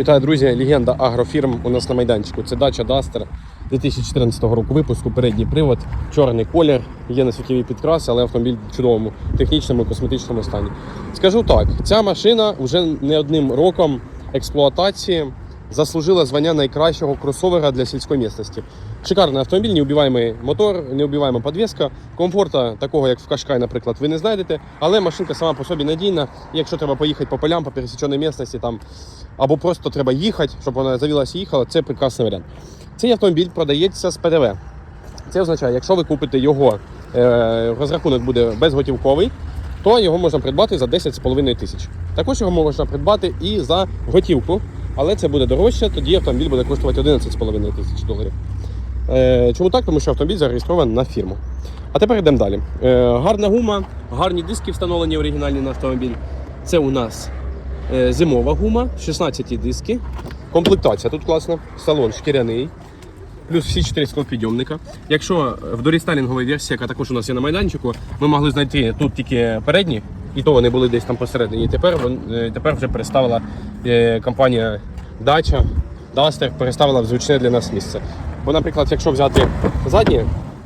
Вітаю, друзі! Легенда агрофірм у нас на майданчику. Це дача Дастер 2014 року випуску. Передній привод, чорний колір, є на світові підкраси, але автомобіль в чудовому технічному і косметичному стані. Скажу так, ця машина вже не одним роком експлуатації заслужила звання найкращого кросовера для сільської місцевості. Шикарний автомобіль, неубиваємий мотор, неубиваєма підвіска. Комфорта такого, як в Кашкай, наприклад, ви не знайдете, але машинка сама по собі надійна. Якщо треба поїхати по полям, по пересіченій місцевості, там або просто треба їхати, щоб вона завілася і їхала, це прекрасний варіант. Цей автомобіль продається з ПДВ. Це означає, якщо ви купите його, е, розрахунок буде безготівковий, то його можна придбати за 10,5 тисяч. Також його можна придбати і за готівку, але це буде дорожче, тоді автомобіль буде коштувати 11,5 тисяч доларів. Е, чому так? Тому що автомобіль зареєстрований на фірму. А тепер йдемо далі. Е, гарна гума, гарні диски встановлені оригінальні на автомобіль. Це у нас е, зимова гума, 16 диски. Комплектація тут класна, салон шкіряний. Плюс всі чотири склопідйомника. Якщо в дорістайлінговій версії, яка також у нас є на майданчику, ми могли знайти тут тільки передні, і то вони були десь там посередині. Тепер, е, тепер вже переставила е, компанія Dacia, Duster, переставила в зручне для нас місце. Бо, наприклад, якщо взяти задні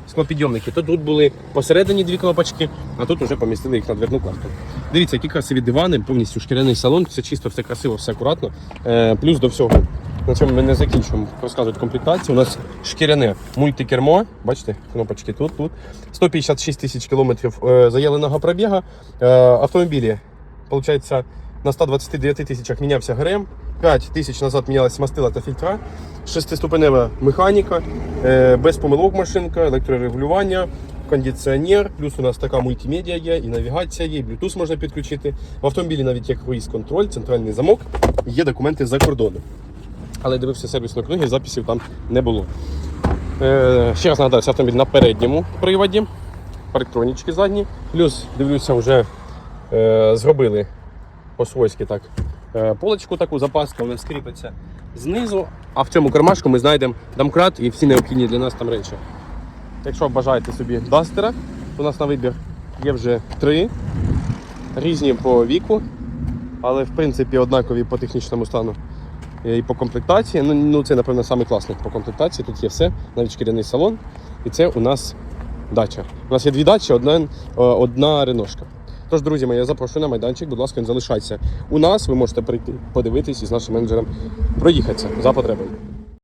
склопідйомники, то тут були посередині дві кнопочки, а тут вже помістили їх на дверну карту. Дивіться, які красиві дивани, повністю шкіряний салон, все чисто, все красиво, все акуратно. Е, плюс до всього. На цьому ми не закінчуємо розказувати комплектацію. У нас шкіряне мультикермо. Бачите, кнопочки тут, тут. 156 тисяч кілометрів е, заявленого пробігу. Е, автомобілі, виходить, на 129 тисячах мінявся ГРМ. 5 тисяч назад мінялась мастила та фільтра. Шестиступенева механіка, е, без помилок машинка, електрорегулювання, кондиціонер. Плюс у нас така мультимедіа є, і навігація є, і Bluetooth можна підключити. В автомобілі навіть є круїз-контроль, центральний замок, є документи за кордону але дивився сервісну книгу, записів там не було. Е, ще раз нагадаю, автомобіль на передньому приводі, парктронічки задні. Плюс, дивлюся, вже е, зробили по-свойськи так. Е, Полочку таку, запаска у нас кріпиться знизу, а в цьому кармашку ми знайдемо домкрат і всі необхідні для нас там речі. Якщо бажаєте собі дастера, у нас на вибір є вже три різні по віку, але в принципі однакові по технічному стану і по комплектації. Ну, ну це, напевно, саме класне по комплектації. Тут є все, навіть шкіряний салон. І це у нас дача. У нас є дві дачі, одна, е, одна реношка. Тож, друзі мої, я запрошую на майданчик, будь ласка, не залишайтеся. У нас ви можете прийти подивитись і з нашим менеджером проїхатися за потребою.